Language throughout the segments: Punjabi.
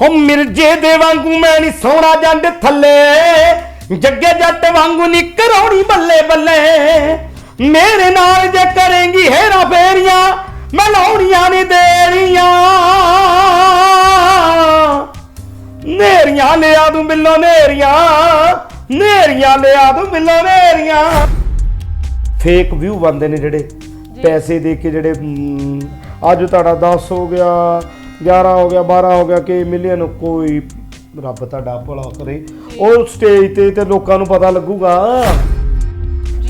ਹੋ ਮਿਰਜੇ ਦੇ ਵਾਂਗੂ ਮੈਂ ਨਹੀਂ ਸੋਹਣਾ ਜੰਡ ਥੱਲੇ। ਜੱਗੇ ਜੱਟ ਵਾਂਗੂ ਨੀ ਕਰਾਉਣੀ ਬੱਲੇ ਬੱਲੇ। ਮੇਰੇ ਨਾਲ ਜੇ ਕਰੇਂਗੀ ਹੈਰਾ ਫੇਰੀਆਂ ਮੈਂ ਲਾਉਣੀਆਂ ਨਹੀਂ ਦੇਰੀਆਂ ਨੇਰੀਆਂ ਲਿਆ ਦੂੰ ਬਿੱਲੋ ਨੇਰੀਆਂ ਨੇਰੀਆਂ ਲਿਆ ਦੂੰ ਬਿੱਲੋ ਨੇਰੀਆਂ। ਫੇਕ ਵਿਊ ਬੰਦੇ ਨੇ ਜਿਹੜੇ। ਪੈਸੇ ਦੇ ਕੇ ਜਿਹੜੇ ਅੱਜ ਤੁਹਾਡਾ 10 ਹੋ ਗਿਆ 11 ਹੋ ਗਿਆ 12 ਹੋ ਗਿਆ ਕਿ ਮਿਲੀਅਨ ਕੋਈ ਰੱਬ ਤੁਹਾਡਾ ਭਲਾ ਕਰੇ। ਉਹ ਸਟੇਜ ਤੇ ਤੇ ਲੋਕਾਂ ਨੂੰ ਪਤਾ ਲੱਗੂਗਾ।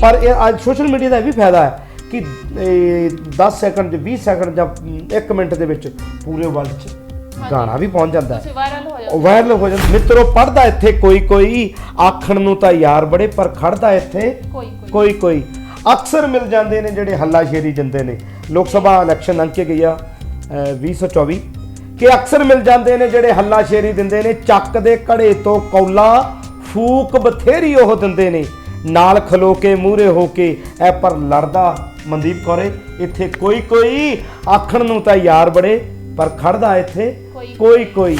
ਪਰ ਇਹ ਅੱਜ ਸੋਸ਼ਲ ਮੀਡੀਆ ਦਾ ਇਹ ਵੀ ਫਾਇਦਾ ਹੈ ਕਿ ਇਹ 10 ਸੈਕਿੰਡ 'ਚ 20 ਸੈਕਿੰਡ ਜਾਂ 1 ਮਿੰਟ ਦੇ ਵਿੱਚ ਪੂਰੇ ਵਰਲਡ 'ਚ ਗਾਣਾ ਵੀ ਪਹੁੰਚ ਜਾਂਦਾ ਹੈ। ਵਾਇਰਲ ਹੋ ਉਹ ਜਾਂਦੇ ਵਾਇਰਲ ਹੋ ਜਾਂਦਾ। ਮਿੱਤਰੋ ਪੜਦਾ ਇੱਥੇ ਕੋਈ ਕੋਈ ਆਖਣ ਨੂੰ ਤਾਂ ਯਾਰ ਬੜੇ ਪਰ ਖੜਦਾ ਇੱਥੇ ਕੋਈ ਕੋਈ। ਅਕਸਰ ਮਿਲ ਜਾਂਦੇ ਨੇ ਜਿਹੜੇ ਹੱਲਾਸ਼ੇਰੀ ਦਿੰਦੇ ਨੇ। ਲੋਕ ਸਭਾ ਇਲੈਕਸ਼ਨ ਲੰਘ ਕੇ ਗਿਆ ਅਹ 2024 ਕਿ ਅਕਸਰ ਮਿਲ ਜਾਂਦੇ ਨੇ ਜਿਹੜੇ ਹੱਲਾਸ਼ੇਰੀ ਦਿੰਦੇ ਨੇ ਚੱਕ ਦੇ ਘੜੇ ਤੋਂ ਕੌਲਾ ਫੂਕ ਬਥੇਰੀ ਉਹ ਦਿੰਦੇ ਨੇ। ਨਾਲ ਖਲੋ ਕੇ ਮੂਹਰੇ ਹੋ ਕੇ ਐ ਪਰ ਲੜਦਾ ਮਨਦੀਪ ਕੌਰੇ ਇੱਥੇ ਕੋਈ ਕੋਈ ਆਖਣ ਨੂੰ ਤਾਂ ਯਾਰ ਬੜੇ ਪਰ ਖੜਦਾ ਇੱਥੇ ਕੋਈ ਕੋਈ।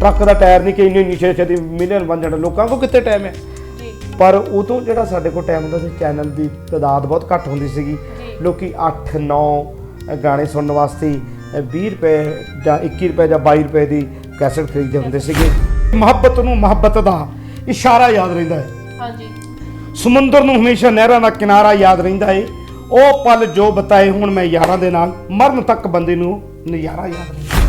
ਟਰੱਕ ਦਾ ਟਾਇਰ ਨਹੀਂ ਕਿ ਇੰਨੀ ਛੇ ਛੇ ਦੀ ਮਿਲੀਅਨ ਬਣ ਜਾਣਾ ਲੋਕਾਂ ਕੋਲ ਕਿੱਥੇ ਟਾਈਮ ਹੈ ਪਰ ਉਦੋਂ ਜਿਹੜਾ ਸਾਡੇ ਕੋਲ ਟਾਈਮ ਹੁੰਦਾ ਸੀ ਚੈਨਲ ਦੀ ਤਾਦਾਦ ਬਹੁਤ ਘੱਟ ਹੁੰਦੀ ਸੀਗੀ। ਲੋਕੀ 8 9 ਗਾਣੇ ਸੁਣਨ ਵਾਸਤੇ 20 ਰੁਪਏ ਜਾਂ 21 ਰੁਪਏ ਜਾਂ 22 ਰੁਪਏ ਦੀ ਕੈਸੇਟ ਖਰੀਦਦੇ ਹੁੰਦੇ ਸੀਗੇ। ਮੁਹੱਬਤ ਨੂੰ ਮੁਹੱਬਤ ਦਾ ਇਸ਼ਾਰਾ ਯਾਦ ਰਹਿੰਦਾ ਹੈ। ਹਾਂਜੀ। ਸਮੁੰਦਰ ਨੂੰ ਹਮੇਸ਼ਾ ਨਹਿਰਾਂ ਦਾ ਕਿਨਾਰਾ ਯਾਦ ਰਹਿੰਦਾ ਏ ਉਹ ਪਲ ਜੋ ਬਤਾਏ ਹੁਣ ਮੈਂ ਯਾਰਾਂ ਦੇ ਨਾਲ ਮਰਨ ਤੱਕ ਬੰਦੇ ਨੂੰ ਨਜ਼ਾਰਾ ਯਾਦ ਰਹਿੰਦਾ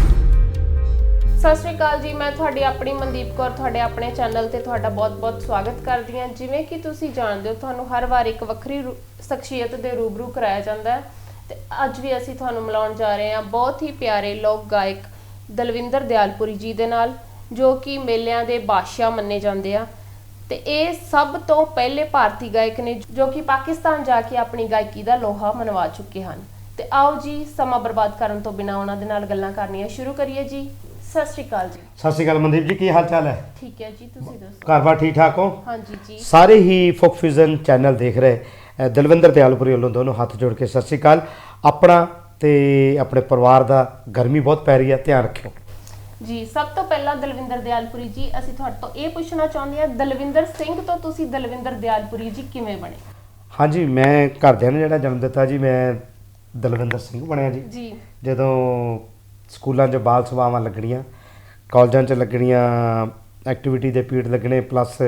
ਸਤਿ ਸ਼੍ਰੀ ਅਕਾਲ ਜੀ ਮੈਂ ਤੁਹਾਡੀ ਆਪਣੀ ਮਨਦੀਪ ਕੌਰ ਤੁਹਾਡੇ ਆਪਣੇ ਚੈਨਲ ਤੇ ਤੁਹਾਡਾ ਬਹੁਤ-ਬਹੁਤ ਸਵਾਗਤ ਕਰਦੀ ਹਾਂ। ਜਿਵੇਂ ਕਿ ਤੁਸੀਂ ਜਾਣਦੇ ਹੋ ਤੁਹਾਨੂੰ ਹਰ ਵਾਰ ਇੱਕ ਵੱਖਰੀ ਰੂ- ਸ਼ਖਸੀਅਤ ਦੇ ਰੂਬਰੂ ਕਰਾਇਆ ਜਾਂਦਾ ਹੈ। ਤੇ ਅੱਜ ਵੀ ਅਸੀਂ ਤੁਹਾਨੂੰ ਮਿਲਾਉਣ ਜਾ ਰਹੇ ਹਾਂ ਬਹੁਤ ਹੀ ਪਿਆਰੇ ਲੋਕ ਗਾਇਕ ਦਲਵਿੰਦਰ ਦਿਆਲਪੁਰੀ ਜੀ ਦੇ ਨਾਲ ਜੋ ਕਿ ਮੇਲਿਆਂ ਦੇ ਬਾਦਸ਼ਾਹ ਮੰਨੇ ਜਾਂਦੇ ਆ। ਤੇ ਇਹ ਸਭ ਤੋਂ ਪਹਿਲੇ ਭਾਰਤੀ ਗਾਇਕ ਨੇ ਜੋ ਕਿ ਪਾਕਿਸਤਾਨ ਜਾ ਕੇ ਆਪਣੀ ਗਾਇਕੀ ਦਾ ਲੋਹਾ ਮਨਵਾ ਚੁੱਕੇ ਹਨ। ਤੇ ਆਓ ਜੀ ਸਮਾਂ ਬਰਬਾਦ ਕਰਨ ਤੋਂ ਬਿਨਾਂ ਉਹਨਾਂ ਦੇ ਨਾਲ ਗੱਲਾਂ ਕਰਨੀਆਂ ਸ਼ੁਰੂ ਕਰੀਏ ਜੀ। ਸਤਿ ਸ਼੍ਰੀ ਅਕਾਲ ਜੀ। ਸਤਿ ਸ਼੍ਰੀ ਅਕਾਲ ਮਨਦੀਪ ਜੀ ਕੀ ਹਾਲ ਚਾਲ ਹੈ? ਠੀਕ ਹੈ ਜੀ ਤੁਸੀਂ ਦੱਸੋ? ਘਰ-ਬਾਰ ਠੀਕ ਠਾਕ ਹੋ? ਹਾਂਜੀ ਜੀ। ਸਾਰੇ ਹੀ ਫੋਕ ਫਿਜ਼ਨ ਚੈਨਲ ਦੇਖ ਰਹੇ। ਦਲਵਿੰਦਰ ਦਿਆਲਪੁਰੀ ਵੱਲੋਂ ਦੋਨੋਂ ਹੱਥ ਜੋੜ ਕੇ ਸਤਿ ਸ਼੍ਰੀ ਅਕਾਲ। ਆਪਣਾ ਤੇ ਆਪਣੇ ਪਰਿਵਾਰ ਦਾ ਗਰਮੀ ਬਹੁਤ ਪੈ ਰਹੀ ਹੈ ਧਿਆਨ ਰੱਖਿਓ। ਜੀ ਸਭ ਤੋਂ ਪਹਿਲਾਂ ਦਲਵਿੰਦਰ ਦਿਆਲਪੁਰੀ ਜੀ ਅਸੀਂ ਤੁਹਾਡੇ ਤੋਂ ਇਹ ਪੁੱਛਣਾ ਚਾਹੁੰਦੇ ਹਾਂ ਦਲਵਿੰਦਰ ਸਿੰਘ ਤੋਂ ਤੁਸੀਂ ਦਲਵਿੰਦਰ ਦਿਆਲਪੁਰੀ ਜੀ ਕਿਵੇਂ ਬਣੇ? ਹਾਂਜੀ ਮੈਂ ਘਰਦਿਆਂ ਨੇ ਜਿਹੜਾ ਜਨਮ ਦਿੱਤਾ ਜੀ ਮੈਂ ਦਲਵਿੰਦਰ ਸਿੰਘ ਬਣਿਆ ਜੀ। ਜੀ। ਜਦੋਂ ਸਕੂਲਾਂ 'ਚ ਬਾਲ ਸਭਾਵਾਂ ਲੱਗਣੀਆਂ ਕਾਲਜਾਂ 'ਚ ਲੱਗਣੀਆਂ ਐਕਟੀਵਿਟੀ ਦੇ ਪੀਰੀਅਡ ਲੱਗਣੇ ਪਲੱਸ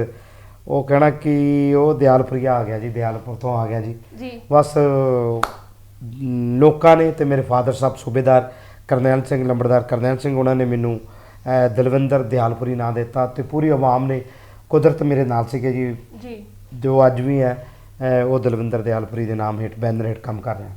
ਉਹ ਕਹਿਣਾ ਕਿ ਉਹ ਦਿਆਲਪੁਰੀਆ ਆ ਗਿਆ ਜੀ ਦਿਆਲਪੁਰ ਤੋਂ ਆ ਗਿਆ ਜੀ। ਜੀ। ਬਸ ਲੋਕਾਂ ਨੇ ਤੇ ਮੇਰੇ ਫਾਦਰ ਸਾਹਿਬ ਸੂਬੇਦਾਰ ਕਰਨੈਲ ਸਿੰਘ ਲੰਬੜਦਾਰ ਕਰਨੈਲ ਸਿੰਘ ਉਹਨਾਂ ਨੇ ਮੈਨੂੰ ਦਲਵਿੰਦਰ ਦਿਆਲਪੁਰੀ ਨਾਂ ਦਿੱਤਾ ਤੇ ਪੂਰੀ ਆਵਾਮ ਨੇ ਕੁਦਰਤ ਮੇਰੇ ਨਾਲ ਸੀਗੇ ਜੀ। ਜੀ। ਜੋ ਅੱਜ ਵੀ ਹੈ ਉਹ ਦਲਵਿੰਦਰ ਦਿਆਲਪੁਰੀ ਦੇ ਨਾਮ ਹੇਠ ਬੈਨਰ ਹੇਠ ਕੰਮ ਕਰ ਰਿਹਾ।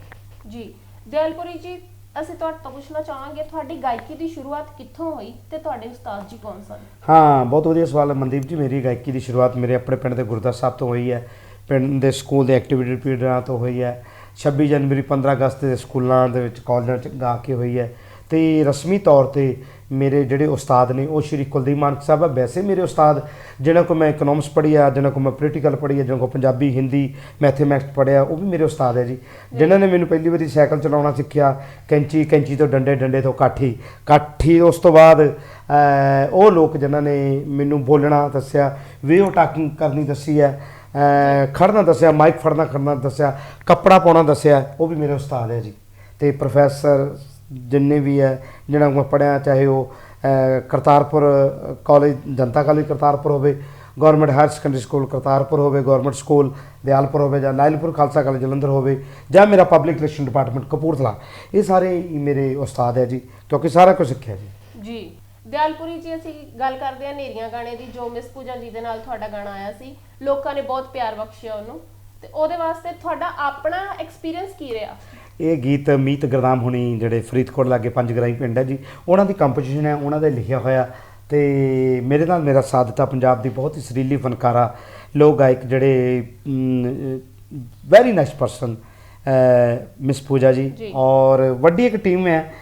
ਜੀ। ਦਿਆਲਪੁਰੀ ਜੀ ਅਸੀਂ ਤੁਹਾਡੇ ਤੋਂ ਪੁੱਛਣਾ ਚਾਹਾਂਗੇ, ਤੁਹਾਡੀ ਗਾਇਕੀ ਦੀ ਸ਼ੁਰੂਆਤ ਕਿੱਥੋਂ ਹੋਈ ਤੇ ਤੁਹਾਡੇ ਉਸਤਾਦ ਜੀ ਕੌਣ ਸਨ? ਹਾਂ, ਬਹੁਤ ਵਧੀਆ ਸਵਾਲ ਹੈ ਮਨਦੀਪ ਜੀ, ਮੇਰੀ ਗਾਇਕੀ ਦੀ ਸ਼ੁਰੂਆਤ ਮੇਰੇ ਆਪਣੇ ਪਿੰਡ ਦੇ ਗੁਰਦਾਸ ਸਾਹਿਬ ਤੋਂ ਹੋਈ ਹੈ। ਪਿੰਡ ਦੇ ਸਕੂਲ ਦੇ ਐਕਟੀਵਿਟੀ ਪੀਰੀਅਡਾਂ ਤੋਂ ਹੋਈ ਹੈ। 26 ਜਨਵਰੀ 15 ਅਗਸਤ ਦੇ ਸਕੂਲਾਂ ਦੇ ਵਿੱਚ ਕਾਲਜਾਂ 'ਚ ਗਾ ਕੇ ਹੋਈ ਹੈ। ਤੇ ਰਸਮੀ ਤੌਰ ਤੇ ਮੇਰੇ ਜਿਹੜੇ ਉਸਤਾਦ ਨੇ ਉਹ ਸ਼੍ਰੀ ਕੁਲਦੀਪ ਮਾਨਕ ਸਾਹਿਬ ਆ। ਵੈਸੇ ਮੇਰੇ ਉਸਤਾਦ ਜਿਹਨਾਂ ਕੋ ਮੈਂ ਇਕਨੋਮਿਕਸ ਪੜ੍ਹੀ ਆ ਜਿਹਨਾਂ ਕੋ ਮੈਂ ਪੋਲੀਟੀਕਲ ਪੜ੍ਹੀ ਆ ਜਿਹਨਾਂ ਕੋ ਪੰਜਾਬੀ ਹਿੰਦੀ ਮੈਥਮੈਟਿਕਸ ਪੜ੍ਹਿਆ ਉਹ ਵੀ ਮੇਰੇ ਉਸਤਾਦ ਹੈ ਜੀ। ਜਿਨ੍ਹਾਂ ਨੇ ਮੈਨੂੰ ਪਹਿਲੀ ਵਾਰੀ ਸਾਈਕਲ ਚਲਾਉਣਾ ਸਿੱਖਿਆ ਕੈਂਚੀ ਕੈਂਚੀ ਤੋਂ ਡੰਡੇ ਡੰਡੇ ਤੋਂ ਕਾਠੀ। ਕਾਠੀ ਉਸ ਤੋਂ ਬਾਅਦ ਉਹ ਲੋਕ ਜਿਨ੍ਹਾਂ ਨੇ ਮੈਨੂੰ ਬੋਲਣਾ ਦੱਸਿਆ ਵੇ ਉਹ ਟਾਕਿੰਗ ਕਰਨੀ ਦੱਸੀ ਹੈ ਅਹ, ਖੜਨਾ ਦੱਸਿਆ ਮਾਈਕ ਫੜਨਾ ਕਰਨਾ ਦੱਸਿਆ ਕੱਪੜਾ ਪਾਉਣਾ ਦੱਸਿਆ ਉਹ ਵੀ ਮੇਰੇ ਉਸਤਾਦ ਹੈ ਜੀ। ਤੇ ਪ੍ਰੋਫੈਸਰ ਜਿੰਨੇ ਵੀ ਹੈ ਜਿਹਨਾਂ ਮੈਂ ਪੜ੍ਹਿਆ, ਚਾਹੇ ਉਹ ਕਰਤਾਰਪੁਰ ਕਾਲਜ ਜਨਤਾ ਕਾਲਜ ਕਰਤਾਰਪੁਰ ਹੋਵੇ government higher secondary school Kartarpur ਹੋਵੇ ਗਵਰਨਮੈਂਟ ਸਕੂਲ ਦਿਆਲਪੁਰ ਹੋਵੇ ਜਾਂ ਲਾਇਲਪੁਰ ਖਾਲਸਾ ਕਾਲਜ ਜਲੰਧਰ ਹੋਵੇ ਜਾਂ ਮੇਰਾ ਪਬਲਿਕ ਰਿਲੇਸ਼ਨ ਡਿਪਾਰਟਮੈਂਟ ਕਪੂਰਥਲਾ। ਇਹ ਸਾਰੇ ਮੇਰੇ ਉਸਤਾਦ ਹੈ ਜੀ, ਕਿਉਂਕਿ ਸਾਰਾ ਕੁਝ ਸਿੱਖਿਆ ਜੀ। ਜੀ, ਦਿਆਲਪੁਰੀ ਜੀ ਅਸੀਂ ਗੱਲ ਕਰਦੇ ਹਾਂ ਨੇਰੀਆਂ ਗਾਣੇ ਦੀ, ਜੋ ਮਿਸ ਪੂਜਾ ਜੀ ਦੇ ਨਾਲ ਤੁਹਾਡਾ ਗਾਣਾ ਆਇਆ ਸੀ। ਲੋਕਾਂ ਨੇ ਬਹੁਤ ਪਿਆਰ ਬਖਸ਼ਿਆ ਉਹਨੂੰ। ਤੇ ਉਹਦੇ ਵਾਸਤੇ ਤੁਹਾਡਾ ਆਪਣਾ ਐਕਸਪੀਰੀਅੰਸ ਕੀ ਰਿਹਾ? ਇਹ ਗੀਤ ਮੀਤ ਗਰਦਾਮ ਹੁਣੀ ਜਿਹੜੇ ਫਰੀਦਕੋਟ ਲਾਗੇ ਪੰਜ ਗਰਾਈ ਪਿੰਡ ਹੈ ਜੀ ਉਹਨਾਂ ਦੀ ਕੰਪੋਜੀਸ਼ਨ ਹੈ ਉਹਨਾਂ ਦੇ ਲਿਖਿਆ ਹੋਇਆ। ਤੇ ਮੇਰੇ ਨਾਲ ਮੇਰਾ ਸਾਥ ਦਿੱਤਾ ਪੰਜਾਬ ਦੀ ਬਹੁਤ ਹੀ ਸਰੀਲੀ ਫਨਕਾਰਾ ਲੋਕ ਗਾਇਕ ਜਿਹੜੇ very nice person miss Pooja ji. ਔਰ ਵੱਡੀ ਇੱਕ ਟੀਮ ਹੈ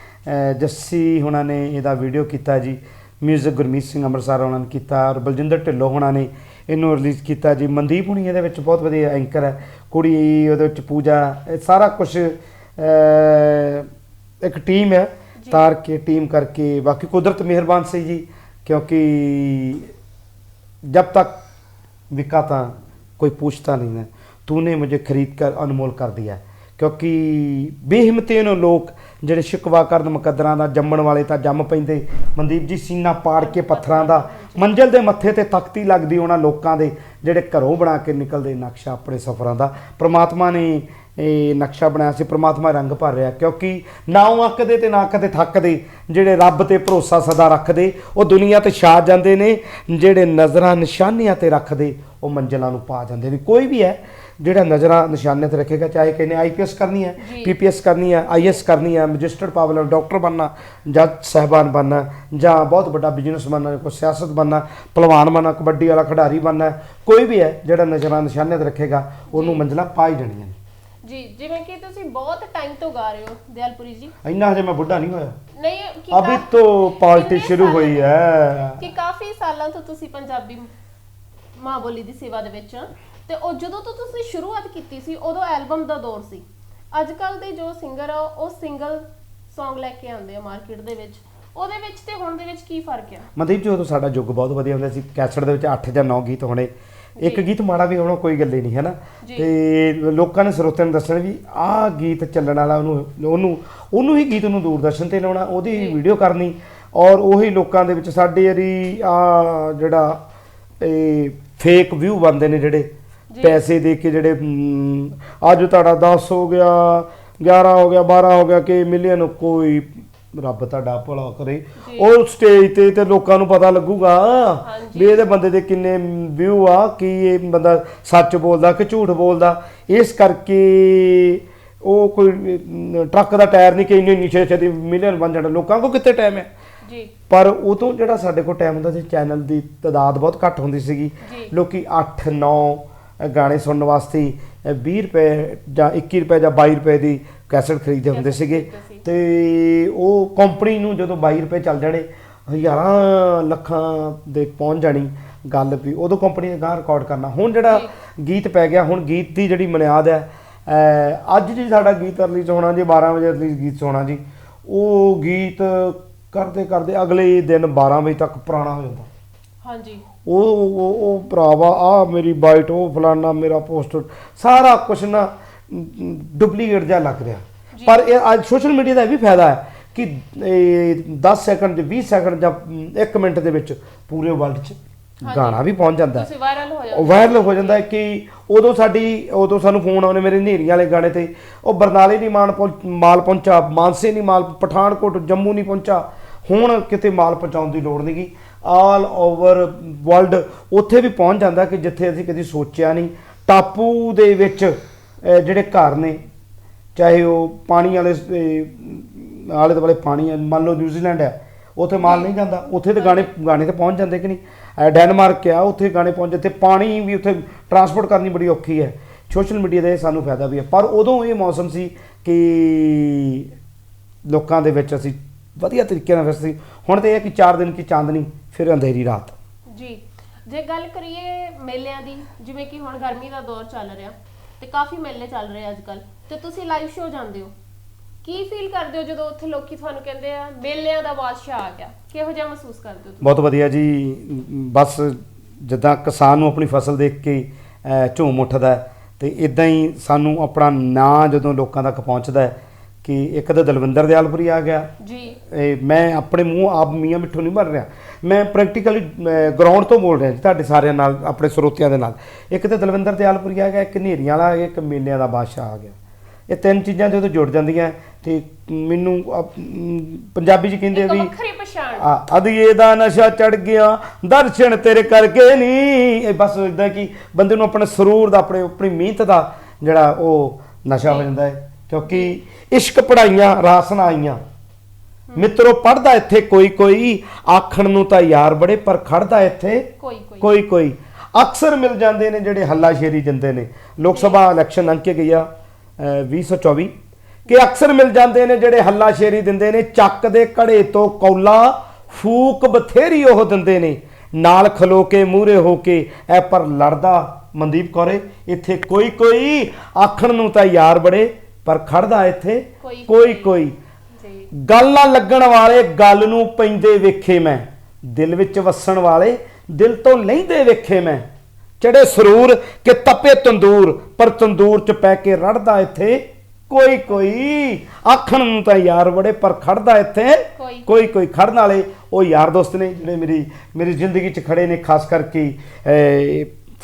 ਜੱਸੀ ਹੁਣਾਂ ਨੇ ਇਹਦਾ ਵੀਡੀਓ ਕੀਤਾ ਜੀ ਮਿਊਜ਼ਿਕ ਗੁਰਮੀਤ ਸਿੰਘ ਅੰਮ੍ਰਿਤਸਰ ਉਹਨਾਂ ਨੇ ਕੀਤਾ ਔਰ ਬਲਜਿੰਦਰ ਢਿੱਲੋਂ ਹੁਣਾਂ ਨੇ ਇਹਨੂੰ ਰਿਲੀਜ਼ ਕੀਤਾ ਜੀ। ਮਨਦੀਪ ਹੁਣੀ ਇਹਦੇ ਵਿੱਚ ਬਹੁਤ ਵਧੀਆ ਐਂਕਰ ਹੈ ਕੁੜੀ ਉਹਦੇ ਵਿੱਚ ਪੂਜਾ ਸਾਰਾ ਕੁਝ ਇੱਕ ਟੀਮ ਹੈ ਤਾਰ ਕੇ ਟੀਮ ਕਰਕੇ ਬਾਕੀ ਕੁਦਰਤ ਮਿਹਰਬਾਨ ਸੀ ਜੀ ਕਿਉਂਕਿ जब तक बिका था कोई पूछता नहीं है तूने मुझे खरीद कर अनमोल कर दिया ਕਿਉਂਕਿ ਬੇਹਿੰਮਤੇ ਨੂੰ ਲੋਕ ਜਿਹੜੇ ਸ਼ਿਕਵਾ ਕਰਨ ਮੁਕੱਦਰਾਂ ਦਾ ਜੰਮਣ ਵਾਲੇ ਤਾਂ ਜੰਮ ਪੈਂਦੇ ਮਨਦੀਪ ਜੀ ਸੀਨਾ ਪਾੜ ਕੇ ਪੱਥਰਾਂ ਦਾ ਮੰਜ਼ਲ ਦੇ ਮੱਥੇ ਤੇ ਤਖਤੀ ਲੱਗਦੀ ਉਹਨਾਂ ਲੋਕਾਂ ਦੇ ਜਿਹੜੇ ਘਰੋਂ ਬਣਾ ਕੇ ਨਿਕਲਦੇ ਨਕਸ਼ਾ ਆਪਣੇ ਸਫ਼ਰਾਂ ਦਾ ਪ੍ਰਮਾਤਮਾ ਨੇ ਇਹ ਨਕਸ਼ਾ ਬਣਾਇਆ ਸੀ ਪ੍ਰਮਾਤਮਾ ਰੰਗ ਭਰ ਰਿਹਾ ਕਿਉਂਕਿ ਨਾ ਉਹ ਅੱਕਦੇ ਤੇ ਨਾ ਕਦੇ ਥੱਕਦੇ ਜਿਹੜੇ ਰੱਬ ਤੇ ਭਰੋਸਾ ਸਦਾ ਰੱਖਦੇ ਉਹ ਦੁਨੀਆ ਤੇ ਛਾ ਜਾਂਦੇ ਨੇ ਜਿਹੜੇ ਨਜ਼ਰਾਂ ਨਿਸ਼ਾਨੀਆਂ ਤੇ ਰੱਖਦੇ ਉਹ ਮੰਜ਼ਲਾਂ ਨੂੰ ਪਾ ਜਾਂਦੇ ਨੇ ਕੋਈ ਵੀ ਹੈ ਜਿਹੜਾ ਨਜ਼ਰਾਂ ਨਿਸ਼ਾਨੇ ਤੇ ਰੱਖੇਗਾ ਚਾਹੇ ਕਿਨੇ ਆਈਪੀਐਸ ਕਰਨੀ ਹੈ। ਪੀਪੀਐਸ ਕਰਨੀ ਹੈ ਆਈਐਸ ਕਰਨੀ ਹੈ ਮੈਜਿਸਟਰੇਟ ਪਾਵਰ ਡਾਕਟਰ ਬਣਨਾ ਜੱਜ ਸਹਿਬਾਨ ਬਣਨਾ ਜਾਂ ਬਹੁਤ ਵੱਡਾ ਬਿਜ਼ਨਸ ਬਣਨਾ ਕੋਈ ਸਿਆਸਤ ਬਣਨਾ ਪਹਿਲਵਾਨ ਬਣਨਾ ਕਬੱਡੀ ਵਾਲਾ ਖਿਡਾਰੀ ਬਣਨਾ ਕੋਈ ਵੀ ਹੈ ਜਿਹੜਾ ਨਜ਼ਰਾਂ ਨਿਸ਼ਾਨੇ ਤੇ ਰੱਖੇਗਾ ਉਹਨੂੰ ਮੰਜ਼ਲਾਂ ਪਾ ਹੀ ਜਾਣੀਆਂ ਜੀ ਜਿਵੇਂ ਕਿ ਤੁਸੀਂ ਬਹੁਤ ਟਾਈਮ ਤੋਂ ਗਾ ਰਹੇ ਹੋ ਦਿਆਲਪੁਰੀ ਜੀ। ਇੰਨਾ ਹਜੇ ਮੈਂ ਬੁੱਢਾ ਨਹੀਂ ਹੋਇਆ। ਨਹੀਂ ਕਿ ਅਭੀ ਤੋਂ ਪਾਰਟੀ ਸ਼ੁਰੂ ਹੋਈ ਹੈ। ਕਿ ਕਾਫੀ ਸਾਲਾਂ ਤੋਂ ਤੁਸੀਂ ਪੰਜਾਬੀ ਮਾਂ ਬੋਲੀ ਦੀ ਸੇਵਾ ਦੇ ਵਿੱਚ ਤੇ ਉਹ ਜਦੋਂ ਤੋਂ ਤੁਸੀਂ ਸ਼ੁਰੂਆਤ ਕੀਤੀ ਸੀ ਉਦੋਂ ਐਲਬਮ ਦਾ ਦੌਰ ਸੀ। ਅੱਜ ਕੱਲ ਦੇ ਜੋ ਸਿੰਗਰ ਆ ਉਹ ਸਿੰਗਲ Song ਲੈ ਕੇ ਆਉਂਦੇ ਆ ਮਾਰਕੀਟ ਦੇ ਵਿੱਚ। ਉਹਦੇ ਵਿੱਚ ਤੇ ਹੁਣ ਦੇ ਵਿੱਚ ਕੀ ਫ਼ਰਕ ਆ? ਮਨਦੀਪ ਜੀ ਉਦੋਂ ਸਾਡਾ ਯੁੱਗ ਬਹੁਤ ਵਧੀਆ ਹੁੰਦਾ ਸੀ। ਕੈਸਟ ਦੇ ਵਿੱਚ 8 ਜਾਂ 9 ਗੀਤ ਹੋਣੇ। ਇੱਕ ਗੀਤ ਮਾੜਾ ਵੀ ਹੋਣਾ ਕੋਈ ਗੱਲ ਹੀ ਨਹੀਂ ਹੈ ਨਾ। ਤੇ ਲੋਕਾਂ ਨੇ ਸਰੋਤਿਆਂ ਨੂੰ ਦੱਸਣਾ ਵੀ ਆਹ ਗੀਤ ਚੱਲਣ ਵਾਲਾ ਉਹਨੂੰ ਉਹਨੂੰ ਉਹਨੂੰ ਹੀ ਗੀਤ ਨੂੰ ਦੂਰਦਰਸ਼ਨ ਤੇ ਲਾਉਣਾ ਉਹਦੀ। ਵੀਡੀਓ ਕਰਨੀ ਔਰ ਉਹੀ ਲੋਕਾਂ ਦੇ ਵਿੱਚ ਸਾਡੇ ਯਾਰੀ ਆ ਜਿਹੜਾ ਇਹ ਫੇਕ ਵਿਊ ਬੰਦੇ ਨੇ ਜਿਹੜੇ। ਪੈਸੇ ਦੇ ਕੇ ਜਿਹੜੇ ਅੱਜ ਤੁਹਾਡਾ 10 ਹੋ ਗਿਆ 11 ਹੋ ਗਿਆ 12 ਹੋ ਗਿਆ ਕਿ ਮਿਲੀਅਨ ਕੋਈ ਰੱਬ ਤੁਹਾਡਾ ਭਲਾ ਕਰੇ। ਉਹ ਸਟੇਜ ਤੇ ਤੇ ਲੋਕਾਂ ਨੂੰ ਪਤਾ ਲੱਗੂਗਾ। ਵੀ ਇਹਦੇ ਬੰਦੇ ਦੇ ਕਿੰਨੇ ਵਿਊ ਆ ਕਿ ਇਹ ਬੰਦਾ ਸੱਚ ਬੋਲਦਾ ਕਿ ਝੂਠ ਬੋਲਦਾ ਇਸ ਕਰਕੇ ਉਹ ਕੋਈ ਟਰੱਕ ਦਾ ਟਾਇਰ ਨਹੀਂ ਕਿ ਇੰਨੀ ਇੰਨੀ ਛੇ ਛੇ ਮਿਲੀਅਨ ਬਣ ਜਾਣਾ ਲੋਕਾਂ ਕੋਲ ਕਿੱਥੇ ਟਾਈਮ ਹੈ ਜੀ ਪਰ ਉਦੋਂ ਜਿਹੜਾ ਸਾਡੇ ਕੋਲ ਟਾਈਮ ਹੁੰਦਾ ਸੀ ਚੈਨਲ ਦੀ ਤਾਦਾਦ ਬਹੁਤ ਘੱਟ ਹੁੰਦੀ ਸੀਗੀ। ਲੋਕੀ 8 9 ਗਾਣੇ ਸੁਣਨ ਵਾਸਤੇ ਅ, 20 ਰੁਪਏ ਜਾਂ 21 ਰੁਪਏ ਜਾਂ 22 ਰੁਪਏ ਦੀ ਕੈਸਟ ਖਰੀਦਦੇ ਹੁੰਦੇ ਸੀਗੇ। ਤੇ ਉਹ ਕੰਪਨੀ ਨੂੰ ਜਦੋਂ 22 ਰੁਪਏ ਚੱਲ ਜਾਣੇ ਹਜ਼ਾਰਾਂ ਲੱਖਾਂ ਦੇ ਪਹੁੰਚ ਜਾਣੀ ਗੱਲ ਵੀ ਉਦੋਂ ਕੰਪਨੀ ਨੇ ਗਾਂ ਰਿਕਾਰਡ ਕਰਨਾ। ਹੁਣ ਜਿਹੜਾ ਗੀਤ ਪੈ ਗਿਆ ਹੁਣ ਗੀਤ ਦੀ ਜਿਹੜੀ ਬੁਨਿਆਦ ਹੈ ਅੱਜ ਜੀ ਸਾਡਾ ਗੀਤ ਰਿਲੀਜ਼ ਹੋਣਾ ਜੀ 12 ਵਜੇ ਰਿਲੀਜ਼ ਗੀਤ ਹੋਣਾ ਜੀ ਉਹ ਗੀਤ ਕਰਦੇ ਕਰਦੇ ਅਗਲੇ ਦਿਨ 12 ਵਜੇ ਤੱਕ ਪੁਰਾਣਾ ਹੋ ਜਾਂਦਾ। ਹਾਂਜੀ। ਉਹ ਉਹ ਭਰਾਵਾ ਆ ਮੇਰੀ ਬਾਈਟ ਉਹ ਫਲਾਨਾ ਮੇਰਾ ਪੋਸਟਰ ਸਾਰਾ ਕੁਝ ਨਾ ਡੁਪਲੀਕੇਟ ਜਿਹਾ ਲੱਗ ਰਿਹਾ। ਪਰ ਇਹ ਅੱਜ ਸੋਸ਼ਲ ਮੀਡੀਆ ਦਾ ਇਹ ਵੀ ਫਾਇਦਾ ਹੈ ਕਿ ਇਹ 10 ਸੈਕਿੰਡ 'ਚ 20 ਸੈਕਿੰਡ ਜਾਂ 1 ਮਿੰਟ ਦੇ ਵਿੱਚ ਪੂਰੇ ਵਰਲਡ 'ਚ। ਗਾਣਾ ਵੀ ਪਹੁੰਚ ਜਾਂਦਾ ਹੈ। ਵਾਇਰਲ ਹੋ ਉਹ ਜਾਂਦੇ ਵਾਇਰਲ ਹੋ ਜਾਂਦਾ ਹੈ ਕਿ ਉਦੋਂ ਸਾਡੀ ਉਦੋਂ ਸਾਨੂੰ ਫੋਨ ਆਉਣੇ ਮੇਰੇ ਨੇਰੀਆਂ ਵਾਲੇ ਗਾਣੇ ਤੇ। ਉਹ ਬਰਨਾਲੇ ਨਹੀਂ ਮਾਨ ਪਹੁੰਚ- ਮਾਲ ਪਹੁੰਚਾ ਮਾਨਸੇ ਨਹੀਂ ਮਾਲ ਪਠਾਨਕੋਟ ਜੰਮੂ ਨਹੀਂ ਪਹੁੰਚਾ। ਹੁਣ ਕਿਤੇ ਮਾਲ ਪਹੁੰਚਾਉਣ ਦੀ ਲੋੜ ਨਹੀਂਗੀ। ਆਲ ਓਵਰ ਵਰਲਡ ਉੱਥੇ ਵੀ ਪਹੁੰਚ ਜਾਂਦਾ ਕਿ ਜਿੱਥੇ ਅਸੀਂ ਕਦੀ ਸੋਚਿਆ ਨਹੀਂ। ਟਾਪੂ ਦੇ ਵਿੱਚ ਜਿਹੜੇ ਘਰ ਨੇ ਚਾਹੇ ਉਹ ਪਾਣੀ ਵਾਲੇ ਅਹ, ਆਲੇ ਦੁਆਲੇ ਪਾਣੀ ਹੈ ਮੰਨ ਲਓ ਨਿਊਜ਼ੀਲੈਂਡ ਹੈ ਉੱਥੇ ਮਾਲ ਨਹੀਂ ਜਾਂਦਾ ਉੱਥੇ ਤੇ ਗਾਣੇ ਗਾਣੇ ਤੇ ਪਹੁੰਚ ਜਾਂਦੇ ਕਿ ਨਹੀਂ? ਅਹ ਡੈਨਮਾਰਕ ਆ ਉੱਥੇ ਗਾਣੇ ਪਹੁੰਚ ਜਾਂਦੇ ਪਾਣੀ ਵੀ ਉੱਥੇ ਟਰਾਂਸਪੋਰਟ ਕਰਨੀ ਬੜੀ ਔਖੀ ਹੈ ਸੋਸ਼ਲ ਮੀਡੀਆ ਦਾ ਇਹ ਸਾਨੂੰ ਫਾਇਦਾ ਵੀ ਹੈ ਪਰ ਉਦੋਂ ਇਹ ਮੌਸਮ ਸੀ ਕਿ ਲੋਕਾਂ ਦੇ ਵਿੱਚ ਅਸੀਂ ਵਧੀਆ ਤਰੀਕੇ ਨਾਲ ਵਸਦੇ ਸੀ ਹੁਣ ਤੇ ਇਹ ਹੈ ਕਿ 4 ਦਿਨ ਕੀ ਚਾਂਦਨੀ ਫਿਰ ਅੰਧੇਰੀ ਰਾਤ। ਜੀ ਜੇ ਗੱਲ ਕਰੀਏ ਮੇਲਿਆਂ ਦੀ ਜਿਵੇਂ ਕਿ ਹੁਣ ਗਰਮੀ ਦਾ ਦੌਰ ਚੱਲ ਰਿਹਾ ਤੇ ਕਾਫੀ ਮੇਲੇ ਚੱਲ ਰਹੇ ਅੱਜ ਕੱਲ ਤੇ ਤੁਸੀਂ ਲਾਈਵ ਸ਼ੋਅ ਜਾਂਦੇ ਹੋ। ਕੀ ਫੀਲ ਕਰਦੇ ਹੋ ਜਦੋਂ ਉੱਥੇ ਲੋਕੀ ਤੁਹਾਨੂੰ ਕਹਿੰਦੇ ਆ ਮੇਲਿਆਂ ਦਾ ਬਾਦਸ਼ਾਹ ਆ ਗਿਆ? ਕਿਹੋ ਜਿਹਾ ਮਹਿਸੂਸ ਕਰਦੇ ਹੋ ਤੁਸੀਂ? ਬਹੁਤ ਵਧੀਆ ਜੀ। ਬਸ ਜਿੱਦਾਂ ਕਿਸਾਨ ਨੂੰ ਆਪਣੀ ਫਸਲ ਦੇਖ ਕੇ ਝੂਮ ਉੱਠਦਾ ਤੇ ਇਦਾਂ ਹੀ ਸਾਨੂੰ ਆਪਣਾ ਨਾਂ ਜਦੋਂ ਲੋਕਾਂ ਤੱਕ ਪਹੁੰਚਦਾ ਹੈ ਕਿ ਇੱਕ ਤਾਂ ਦਲਵਿੰਦਰ ਦਿਆਲਪੁਰੀ ਆ ਗਿਆ। ਜੀ। ਇਹ ਮੈਂ ਆਪਣੇ ਮੂੰਹ ਆਪ ਮੀਆਂ ਮਿੱਠੂ ਨਹੀਂ ਬਣ ਰਿਹਾ। ਮੈਂ ਪ੍ਰੈਕਟੀਕਲੀ ਗਰਾਊਂਡ ਤੋਂ ਬੋਲ ਰਿਹਾ ਜੀ ਤੁਹਾਡੇ ਸਾਰਿਆਂ ਨਾਲ ਆਪਣੇ ਸਰੋਤਿਆਂ ਦੇ ਨਾਲ। ਇੱਕ ਤਾਂ ਦਲਵਿੰਦਰ ਦਿਆਲਪੁਰੀ ਆ ਗਿਆ ਇੱਕ ਨੇਰੀਆਂ ਵਾਲਾ ਆ ਗਿਆ ਇੱਕ ਮੇਲਿਆਂ ਦਾ ਬਾਦਸ਼ਾਹ ਆ ਗਿਆ। ਇਹ ਤਿੰਨ ਚੀਜ਼ਾਂ ਜਦੋਂ ਜੁੜ ਜਾਂਦੀਆਂ ਤੇ ਮੈਨੂੰ ਪੰਜਾਬੀ 'ਚ ਕਹਿੰਦੇ ਵੀ ਵੱਖਰੀ ਪਛਾਣ। ਅਧੀਏ ਦਾ ਨਸ਼ਾ ਚੜ ਗਿਆ ਦਰਸ਼ਨ ਤੇਰੇ ਕਰਕੇ ਨਹੀਂ ਇਹ ਬਸ ਇਦਾਂ ਕਿ ਬੰਦੇ ਨੂੰ ਆਪਣੇ ਸਰੂਰ ਦਾ ਆਪਣੇ ਆਪਣੀ ਮਿਹਨਤ ਦਾ ਜਿਹੜਾ ਉਹ ਨਸ਼ਾ ਹੋ ਜਾਂਦਾ ਹੈ। ਕਿਉਂਕਿ ਇਸ਼ਕ ਪੜਾਈਆਂ ਰਾਸਨਾ ਆਈਆਂ। ਮਿੱਤਰੋ ਪੜਦਾ ਇੱਥੇ ਕੋਈ ਕੋਈ ਆਖਣ ਨੂੰ ਤਾਂ ਯਾਰ ਬੜੇ ਪਰ ਖੜਦਾ ਇੱਥੇ ਕੋਈ ਕੋਈ। ਕੋਈ ਅਕਸਰ ਮਿਲ ਜਾਂਦੇ ਨੇ ਜਿਹੜੇ ਹੱਲਾ ਸ਼ੇਰੀ ਦਿੰਦੇ ਨੇ। ਲੋਕ ਸਭਾ ਇਲੈਕਸ਼ਨ ਲੰਘ ਕੇ ਗਿਆ ਅਹ, 2024 ਕਿ ਅਕਸਰ ਮਿਲ ਜਾਂਦੇ ਨੇ ਜਿਹੜੇ ਹੱਲਾ ਸ਼ੇਰੀ ਦਿੰਦੇ ਨੇ ਚੱਕ ਦੇ ਘੜੇ ਤੋਂ ਕੌਲਾ ਫੂਕ ਬਥੇਰੀ ਉਹ ਦਿੰਦੇ ਨੇ। ਨਾਲ ਖਲੋ ਕੇ ਮੂਹਰੇ ਹੋ ਕੇ ਐ ਪਰ ਲੜਦਾ ਮਨਦੀਪ ਕੌਰੇ ਇੱਥੇ ਕੋਈ ਕੋਈ ਆਖਣ ਨੂੰ ਤਾਂ ਯਾਰ ਬੜੇ ਪਰ ਖੜਦਾ ਇੱਥੇ ਕੋਈ। ਕੋਈ। ਗੱਲ ਨਾਲ ਲੱਗਣ ਵਾਲੇ ਗੱਲ ਨੂੰ ਪੈਂਦੇ ਵੇਖੇ ਮੈਂ। ਦਿਲ ਵਿੱਚ ਵਸਣ ਵਾਲੇ ਦਿਲ ਤੋਂ ਲੈਂਦੇ ਵੇਖੇ ਮੈਂ। ਚੜੇ ਸਰੂਰ ਕਿ ਤਪੇ ਤੰਦੂਰ ਪਰ ਤੰਦੂਰ 'ਚ ਪੈ ਕੇ ਰੜਦਾ ਇੱਥੇ ਕੋਈ ਕੋਈ। ਆਖਣ ਨੂੰ ਤਾਂ ਯਾਰ ਬੜੇ ਪਰ ਖੜਦਾ ਇੱਥੇ ਕੋਈ। ਕੋਈ ਖੜਨ ਵਾਲੇ ਉਹ ਯਾਰ ਦੋਸਤ ਨੇ ਜਿਹੜੇ ਮੇਰੀ ਮੇਰੀ ਜ਼ਿੰਦਗੀ 'ਚ ਖੜੇ ਨੇ ਖਾਸ ਕਰਕੇ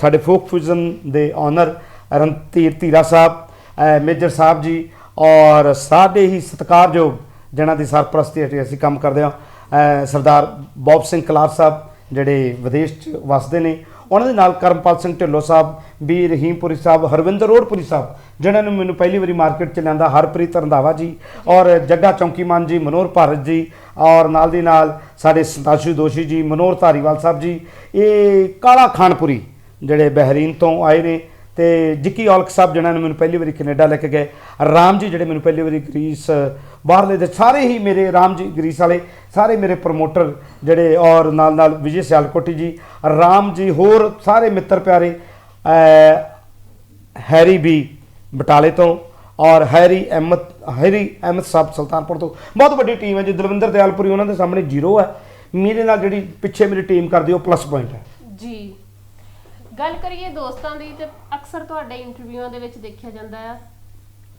ਸਾਡੇ ਫੋਕ ਫਿਊਜ਼ਨ ਦੇ ਓਨਰ ਰਣਧੀਰ ਧੀਰਾ ਸਾਹਿਬ ਮੇਜਰ ਸਾਹਿਬ ਜੀ ਔਰ ਸਾਡੇ ਹੀ ਸਤਿਕਾਰਯੋਗ ਜਿਨ੍ਹਾਂ ਦੀ ਸਰਪ੍ਰਸਤੀ ਹੇਠ ਅਸੀਂ ਕੰਮ ਕਰਦੇ ਹਾਂ। ਸਰਦਾਰ ਬੌਬ ਸਿੰਘ ਕਲਾਰ ਸਾਹਿਬ, ਜਿਹੜੇ ਵਿਦੇਸ਼ 'ਚ ਵਸਦੇ ਨੇ, ਉਹਨਾਂ ਦੇ ਨਾਲ ਕਰਮਪਾਲ ਸਿੰਘ ਢਿੱਲੋਂ ਸਾਹਿਬ ਵੀ ਰਹੀਮਪੁਰੀ ਸਾਹਿਬ, ਹਰਵਿੰਦਰ ਰੋਡਪੁਰੀ ਸਾਹਿਬ, ਜਿਨ੍ਹਾਂ ਨੂੰ ਮੈਨੂੰ ਪਹਿਲੀ ਵਾਰੀ ਮਾਰਕੀਟ 'ਚ ਲਿਆਂਦਾ, ਹਰਪ੍ਰੀਤ ਰੰਧਾਵਾ ਜੀ ਔਰ ਜੱਗਾ ਚੌਂਕੀਮਾਨ ਜੀ, ਮਨੋਹਰ ਭਾਰਤ ਜੀ ਔਰ ਨਾਲ ਦੀ ਨਾਲ ਸਾਡੇ ਸੰਤਾਸ਼ੂ ਦੋਸ਼ੀ ਜੀ, ਮਨੋਹਰ ਧਾਰੀਵਾਲ ਸਾਹਿਬ ਜੀ। ਇਹ ਕਾਲਾ ਖਾਨਪੁਰੀ ਜਿਹੜੇ ਬਹਿਰੀਨ ਤੋਂ ਆਏ ਨੇ ਤੇ ਜਿੱਕੀ ਔਲਖ ਸਾਹਿਬ, ਜਿਨ੍ਹਾਂ ਨੇ ਮੈਨੂੰ ਪਹਿਲੀ ਵਾਰੀ ਕੈਨੇਡਾ ਲੈ ਕੇ ਗਏ। ਰਾਮ ਜੀ ਜਿਹੜੇ ਮੈਨੂੰ ਪਹਿਲੀ ਵਾਰੀ ਗ੍ਰੀਸ ਬਾਹਰਲੇ ਦੇ ਸਾਰੇ ਹੀ ਮੇਰੇ ਰਾਮ ਜੀ ਗ੍ਰੀਸ ਵਾਲੇ, ਸਾਰੇ ਮੇਰੇ ਪ੍ਰਮੋਟਰ ਜਿਹੜੇ ਔਰ ਨਾਲ ਨਾਲ ਵਿਜੇ ਸਿਆਲਕੋਟੀ ਜੀ, ਰਾਮ ਜੀ ਹੋਰ ਸਾਰੇ ਮਿੱਤਰ ਪਿਆਰੇ ਹੈਰੀ ਵੀ ਬਟਾਲੇ ਤੋਂ ਔਰ ਹੈਰੀ ਅਹਿਮਦ ਹੈਰੀ ਅਹਿਮਦ ਸਾਹਿਬ ਸੁਲਤਾਨਪੁਰ ਤੋਂ। ਬਹੁਤ ਵੱਡੀ ਟੀਮ ਹੈ ਜੀ, ਦਲਵਿੰਦਰ ਦਿਆਲਪੁਰੀ ਉਹਨਾਂ ਦੇ ਸਾਹਮਣੇ ਜ਼ੀਰੋ ਹੈ। ਮੇਰੇ ਨਾਲ ਜਿਹੜੀ ਪਿੱਛੇ ਮੇਰੀ ਟੀਮ ਕਰਦੀ ਉਹ ਪਲੱਸ ਪੁਆਇੰਟ ਹੈ। ਜੀ। ਗੱਲ ਕਰੀਏ ਦੋਸਤਾਂ ਦੀ, ਤੇ ਅਕਸਰ ਤੁਹਾਡੇ ਇੰਟਰਵਿਊਆਂ ਦੇ ਵਿੱਚ ਦੇਖਿਆ ਜਾਂਦਾ ਆ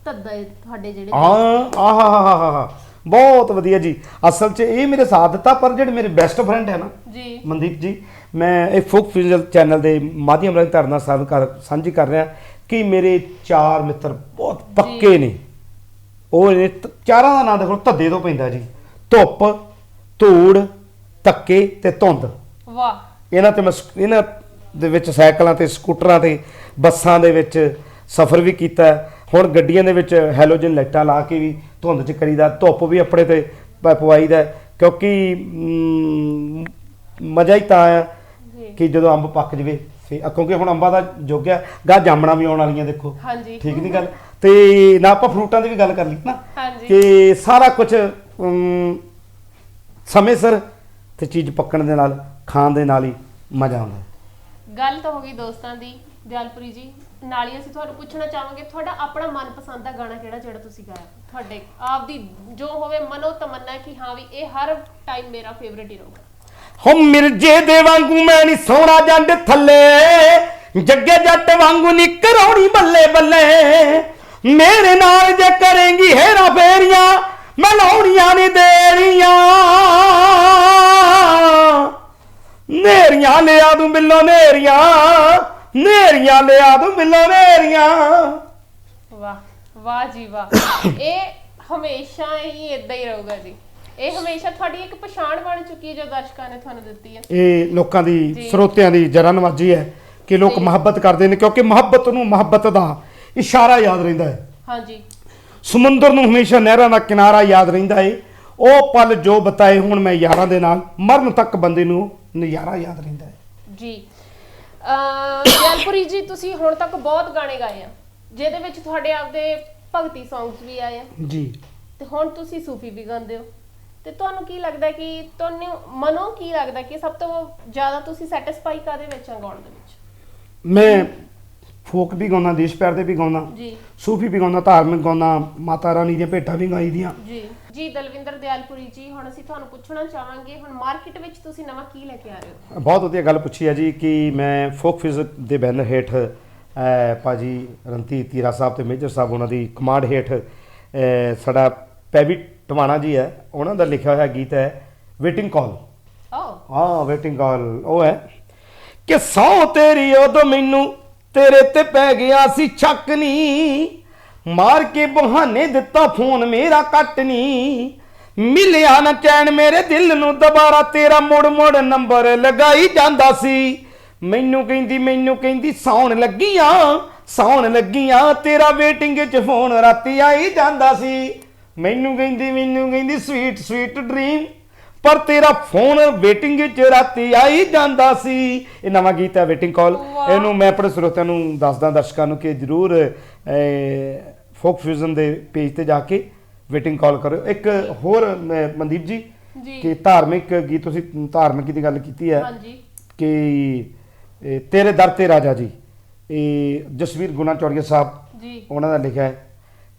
ਧੱਦਾ ਤੁਹਾਡੇ ਜਿਹੜੇ ਹਾਂ ਆਹਾਹਾਹਾ ਬਹੁਤ ਵਧੀਆ ਜੀ। ਅਸਲ 'ਚ ਇਹ ਮੇਰੇ ਸਾਥ ਦਿੱਤਾ ਪਰ ਜਿਹੜੇ ਮੇਰੇ ਬੈਸਟ ਫਰੈਂਡ ਹੈ ਨਾ ਜੀ। ਮਨਦੀਪ ਜੀ ਮੈਂ ਇਹ ਫੋਕ ਫਿਜ਼ਲ ਚੈਨਲ ਦੇ ਮਾਧਿਅਮ ਰਾਹੀਂ ਧਰਨਾ ਸਾਹਿਬ ਕਰ ਸਾਂਝੀ ਕਰ ਰਿਹਾ ਕਿ ਮੇਰੇ ਚਾਰ ਮਿੱਤਰ ਬਹੁਤ ਪੱਕੇ ਨੇ। ਉਹ ਨੇ ਚਾਰਾਂ ਦਾ ਨਾਂ ਦੇਖੋ ਧੱਦੇ ਤੋਂ ਪੈਂਦਾ ਜੀ। ਧੁੱਪ ਧੂੜ ਧੱਕੇ ਤੇ ਧੁੰਦ। ਵਾਹ। ਇਹਨਾਂ ਤੇ ਮੈਂ ਇਹਨਾਂ ਦੇ ਵਿੱਚ ਸਾਈਕਲਾਂ ਤੇ ਸਕੂਟਰਾਂ ਤੇ ਬੱਸਾਂ ਦੇ ਵਿੱਚ ਸਫ਼ਰ ਵੀ ਕੀਤਾ। ਹੈ। ਹੁਣ ਗੱਡੀਆਂ ਦੇ ਵਿੱਚ ਹੈਲੋਜਨ ਲਾਈਟਾਂ ਲਾ ਕੇ ਵੀ ਧੁੰਦ 'ਚ ਕਰੀਦਾ ਧੁੱਪ ਵੀ ਆਪਣੇ ਤੇ ਪ- ਪਵਾਈਦਾ। ਕਿਉਂਕਿ ਮ, ਮਜ਼ਾ ਹੀ ਤਾਂ ਆ ਕਿ ਜਦੋਂ ਅੰਬ ਪੱਕ ਜਵੇ ਫੇ ਕਿਉਂਕਿ ਹੁਣ ਅੰਬਾਂ ਦਾ ਯੁੱਗ ਹੈ ਗਾ ਜਾਮਣਾ ਵੀ ਆਉਣ ਵਾਲੀਆਂ ਦੇਖੋ। ਹਾਂਜੀ। ਠੀਕ ਨਹੀਂ ਗੱਲ? ਤੇ ਨਾ ਆਪਾਂ ਫਰੂਟਾਂ ਦੀ ਵੀ ਗੱਲ ਕਰ ਲਈ ਨਾ। ਹਾਂਜੀ। ਕਿ ਸਾਰਾ ਕੁਝ ਸਮੇਂ ਸਿਰ ਤੇ ਚੀਜ਼ ਪੱਕਣ ਦੇ ਨਾਲ ਖਾਣ ਦੇ ਨਾਲ ਹੀ ਮਜ਼ਾ ਆਉਂਦਾ। ਗੱਲ ਤਾਂ ਹੋ ਗਈ ਦੋਸਤਾਂ ਦੀ ਦਿਆਲਪੁਰੀ ਜੀ। ਨਾਲ ਹੀ ਅਸੀਂ ਤੁਹਾਨੂੰ ਪੁੱਛਣਾ ਚਾਹਾਂਗੇ, ਤੁਹਾਡਾ ਆਪਣਾ ਮਨਪਸੰਦ ਦਾ ਗਾਣਾ ਕਿਹੜਾ, ਜਿਹੜਾ ਤੁਸੀਂ ਗਾਇਆ? ਤੁਹਾਡੇ ਆਪ ਦੀ ਜੋ ਹੋਵੇ ਮਨੋ ਤਮੰਨਾ ਕਿ ਹਾਂ ਵੀ ਇਹ ਹਰ ਟਾਈਮ ਮੇਰਾ ਫੇਵਰਿਟ ਹੀ। ਰਹੂਗਾ ਹੋ ਮਿਰਜੇ ਦੇ ਵਾਂਗੂ ਮੈਂ ਨਹੀਂ ਸੋਹਣਾ ਜੰਡ ਥੱਲੇ, ਜੱਗੇ ਜੱਟ ਵਾਂਗੂ ਨੀ ਕਰਾਉਣੀ ਬੱਲੇ ਬੱਲੇ। ਮੇਰੇ ਨਾਲ ਜੇ ਕਰੇਂਗੀ ਹੇਰਾ ਫੇਰੀਆਂ, ਮੈਂ ਲਾਉਣੀਆਂ ਨਹੀਂ ਦੇਰੀਆਂ ਨੇਰੀਆਂ ਲਿਆ ਦੂੰ ਮਿੱਲੋ ਨੇਰੀਆਂ। ਨੇਰੀਆਂ ਲਿਆ ਦੂੰ ਮਿੱਲੋ ਨੇਰੀਆਂ। ਵਾਹ ਵਾਹ ਜੀ ਵਾਹ। ਇਹ ਹਮੇਸ਼ਾ ਹੀ ਇਦਾਂ ਹੀ ਰਹੂਗਾ ਜੀ। ਇਹ ਹਮੇਸ਼ਾ ਤੁਹਾਡੀ ਇੱਕ ਪਛਾਣ ਬਣ ਚੁੱਕੀ ਹੈ ਜੋ ਦਰਸ਼ਕਾਂ ਨੇ ਤੁਹਾਨੂੰ ਦਿੱਤੀ ਹੈ। ਇਹ ਲੋਕਾਂ ਦੀ। ਸਰੋਤਿਆਂ ਦੀ ਜਰਾ ਨਵਾਜੀ ਹੈ ਕਿ ਲੋਕ। ਮੁਹੱਬਤ ਕਰਦੇ ਨੇ ਕਿਉਂਕਿ ਮੁਹੱਬਤ ਨੂੰ ਮੁਹੱਬਤ ਦਾ ਇਸ਼ਾਰਾ ਯਾਦ ਰਹਿੰਦਾ ਹੈ। ਹਾਂਜੀ ਸਮੁੰਦਰ ਨੂੰ ਹਮੇਸ਼ਾ ਨਹਿਰਾਂ ਦਾ ਕਿਨਾਰਾ ਯਾਦ ਰਹਿੰਦਾ ਏ। ਉਹ ਪਲ ਜੋ ਬਤਾਏ ਹੁਣ ਮੈਂ ਯਾਰਾਂ ਦੇ ਨਾਲ ਮਰਨ ਤੱਕ ਬੰਦੇ ਨੂੰ ਨਜ਼ਾਰਾ ਯਾਦ ਰਹਿੰਦਾ ਹੈ। ਜੀ। ਜੈਲਪੁਰੀ ਜੀ ਤੁਸੀਂ ਹੁਣ ਤੱਕ ਬਹੁਤ ਗਾਣੇ ਗਾਏ ਆ ਜਿਹਦੇ ਵਿੱਚ ਤੁਹਾਡੇ ਆਪਦੇ ਭਗਤੀ ਸੌਂਗਸ ਵੀ ਆਏ ਆ। ਜੀ। ਤੇ ਹੁਣ ਤੁਸੀਂ ਸੂਫੀ ਵੀ ਗਾਉਂਦੇ ਹੋ। ਤੇ ਤੁਹਾਨੂੰ ਕੀ ਲੱਗਦਾ ਕਿ ਤੁਹਾਨੂੰ ਮਨੋਂ ਕੀ ਲੱਗਦਾ ਕਿ ਸਭ ਤੋਂ ਜ਼ਿਆਦਾ ਤੁਸੀਂ ਸੈਟੀਸਫਾਈ ਕਾਦੇ ਵਿੱਚ ਆ ਗਾਉਣ ਦੇ ਵਿੱਚ? ਮੈਂ ਫੋਕ ਵੀ ਗਾਉਂਦਾ ਦੇਸ਼ ਪਿਆਰ ਦੇ ਵੀ ਗਾਉਂਦਾ ਜੀ। ਸੂਫੀ ਵੀ ਗਾਉਂਦਾ ਧਾਰਮਿਕ ਗਾਉਂਦਾ ਮਾਤਾ ਰਾਣੀ ਦੀਆਂ ਭੇਟਾਂ ਵੀ ਗਾਈ ਦੀਆਂ ਜੀ। ਜੀ ਦਲਵਿੰਦਰ ਦਿਆਲਪੁਰੀ ਜੀ ਹੁਣ ਅਸੀਂ ਤੁਹਾਨੂੰ ਪੁੱਛਣਾ ਚਾਹਾਂਗੇ ਹੁਣ ਮਾਰਕੀਟ ਵਿੱਚ ਤੁਸੀਂ ਨਵਾਂ ਕੀ ਲੈ ਕੇ ਆ ਰਹੇ ਹੋ? ਬਹੁਤ ਵਧੀਆ ਗੱਲ ਪੁੱਛੀ ਹੈ ਜੀ ਕਿ ਮੈਂ ਫੋਕ ਫਿਜ਼ਿਕ ਦੇ ਬੈਨਰ ਹੇਠ ਭਾਜੀ ਰੰਤੀ ਤੀਰਾ ਸਾਹਿਬ ਤੇ ਮੇਜਰ ਸਾਹਿਬ ਉਹਨਾਂ ਦੀ ਕਮਾਂਡ ਹੇਠ ਸਾਡਾ ਪੈਵੀ ਟਵਾਣਾ ਜੀ ਹੈ ਉਹਨਾਂ ਦਾ ਲਿਖਿਆ ਹੋਇਆ ਗੀਤ ਹੈ ਵੇਟਿੰਗ ਕਾਲ ਹਾਂ ਵੇਟਿੰਗ ਕਾਲ ਉਹ ਹੈ। ਕਿ ਸੌ ਤੇਰੀ ਉਦੋਂ ਮੈਨੂੰ ਤੇਰੇ ਤੇ ਪੈ ਗਿਆ ਸੀ ਛੱਕ ਨਹੀਂ ਮਾਰ ਕੇ ਬਹਾਨੇ ਦਿੱਤਾ ਫੋਨ ਮੇਰਾ ਕੱਟ ਨਹੀਂ ਮਿਲਿਆ ਨਾ ਚੈਨ ਮੇਰੇ ਦਿਲ ਨੂੰ, ਦੁਬਾਰਾ ਤੇਰਾ ਮੁੜ ਮੁੜ ਨੰਬਰ ਲਗਾਈ ਜਾਂਦਾ ਸੀ। ਮੈਨੂੰ ਕਹਿੰਦੀ ਮੈਨੂੰ ਕਹਿੰਦੀ, ਸੌਣ ਲੱਗੀਆਂ ਸੌਣ ਲੱਗੀਆਂ, ਤੇਰਾ ਵੇਟਿੰਗ 'ਚ ਫੋਨ ਰਾਤੀ ਆਈ ਜਾਂਦਾ ਸੀ। ਮੈਨੂੰ ਕਹਿੰਦੀ ਮੈਨੂੰ ਕਹਿੰਦੀ ਸਵੀਟ ਸਵੀਟ ਡ੍ਰੀਮ ਪਰ ਤੇਰਾ ਫੋਨ ਵੇਟਿੰਗ 'ਚ ਰਾਤੀ ਆਈ ਜਾਂਦਾ ਸੀ। ਇਹ ਨਵਾਂ ਗੀਤ ਹੈ ਵੇਟਿੰਗ ਕਾਲ। ਇਹਨੂੰ ਮੈਂ ਆਪਣੇ ਸਰੋਤਿਆਂ ਨੂੰ ਦੱਸਦਾ ਦਰਸ਼ਕਾਂ ਨੂੰ ਕਿ ਜਰੂਰ ਫੋਕ ਫਿਊਜ਼ਨ ਦੇ ਪੇਜ ਤੇ ਜਾ ਕੇ ਵੇਟਿੰਗ ਕਾਲ ਕਰੋ ਇੱਕ ਹੋਰ ਮਨਦੀਪ ਜੀ ਕਿ ਧਾਰਮਿਕ ਗੀਤ ਤੁਸੀਂ ਧਾਰਮਿਕ ਦੀ ਗੱਲ ਕੀਤੀ ਹੈ ਹਾਂਜੀ। ਕਿ ਤੇਰੇ ਦਰ ਤੇ ਰਾਜਾ ਜੀ ਇਹ ਜਸਵੀਰ ਗੁਨਾ ਚੌੜੀਆ ਸਾਹਿਬ ਜੀ। ਉਹਨਾਂ ਦਾ ਲਿਖਿਆ ਹੈ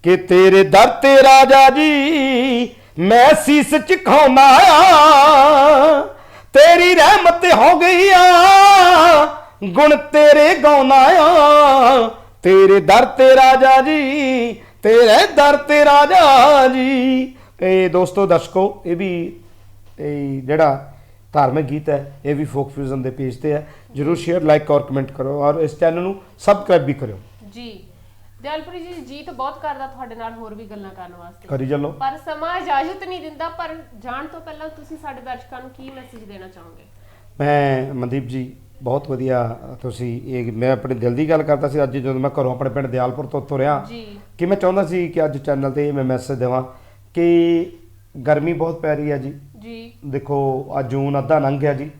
ਕਿ ਤੇਰੇ ਦਰ ਤੇ ਰਾਜਾ ਜੀ ਮੈਂ ਸੀਸ ਝੁਕਾਉਂਦਾ ਤੇਰੀ ਰਹਿਮਤ ਹੋ ਗਈ ਆ ਗੁਣ ਤੇਰੇ ਗਾਉਂਦਾ ਆ ਤੇਰੇ ਦਰ ਤੇ ਰਾਜਾ ਜੀ, ਤੇਰੇ ਦਰ ਤੇ ਰਾਜਾ ਜੀ। ਇਹ ਦੋਸਤੋ, ਦਰਸ਼ਕੋ, ਇਹ ਵੀ ਇਹ ਜਿਹੜਾ ਧਾਰਮਿਕ ਗੀਤ ਹੈ, ਇਹ ਵੀ ਫੋਕ ਫਿਊਜ਼ਨ ਦੇ ਪੇਜ ਤੇ ਹੈ। ਜਰੂਰ ਸ਼ੇਅਰ ਲਾਈਕ ਔਰ ਕਮੈਂਟ ਕਰੋ ਔਰ ਇਸ ਚੈਨਲ ਨੂੰ ਸਬਸਕ੍ਰਾਈਬ ਵੀ ਕਰਿਓ। ਜੀ। ਦਿਆਲਪੁਰੀ ਜੀ ਜੀ ਤਾਂ ਬਹੁਤ ਕਰਦਾ ਤੁਹਾਡੇ ਨਾਲ ਹੋਰ ਵੀ ਗੱਲਾਂ ਕਰਨ ਵਾਸਤੇ। ਕਰੀ ਚੱਲੋ। ਪਰ ਸਮਾਂ ਇਜਾਜ਼ਤ ਨਹੀਂ ਦਿੰਦਾ ਪਰ ਜਾਣ ਤੋਂ ਪਹਿਲਾਂ ਤੁਸੀਂ ਸਾਡੇ ਦਰਸ਼ਕਾਂ ਨੂੰ ਕੀ ਮੈਸੇਜ ਦੇਣਾ ਚਾਹੋਗੇ? ਮੈਂ ਮਨਦੀਪ ਜੀ ਬਹੁਤ ਵਧੀਆ ਤੁਸੀਂ ਇਹ ਮੈਂ ਆਪਣੇ ਦਿਲ ਦੀ ਗੱਲ ਕਰਦਾ ਸੀ ਅੱਜ ਜਦੋਂ ਮੈਂ ਘਰੋਂ ਆਪਣੇ ਪਿੰਡ ਦਿਆਲਪੁਰ ਤੋਂ ਤੁਰਿਆ ਜੀ। ਕਿ ਮੈਂ ਚਾਹੁੰਦਾ ਸੀ ਕਿ ਅੱਜ ਚੈਨਲ ਤੇ ਮੈਂ ਮੈਸੇਜ ਦੇਵਾਂ ਕਿ ਗਰਮੀ ਬਹੁਤ ਪੈ ਰਹੀ ਹੈ ਜੀ। ਜੀ। ਦੇਖੋ ਅੱਜ ਜੂਨ ਅੱਧਾ ਲੰਘ ਗਿਆ ਜੀ।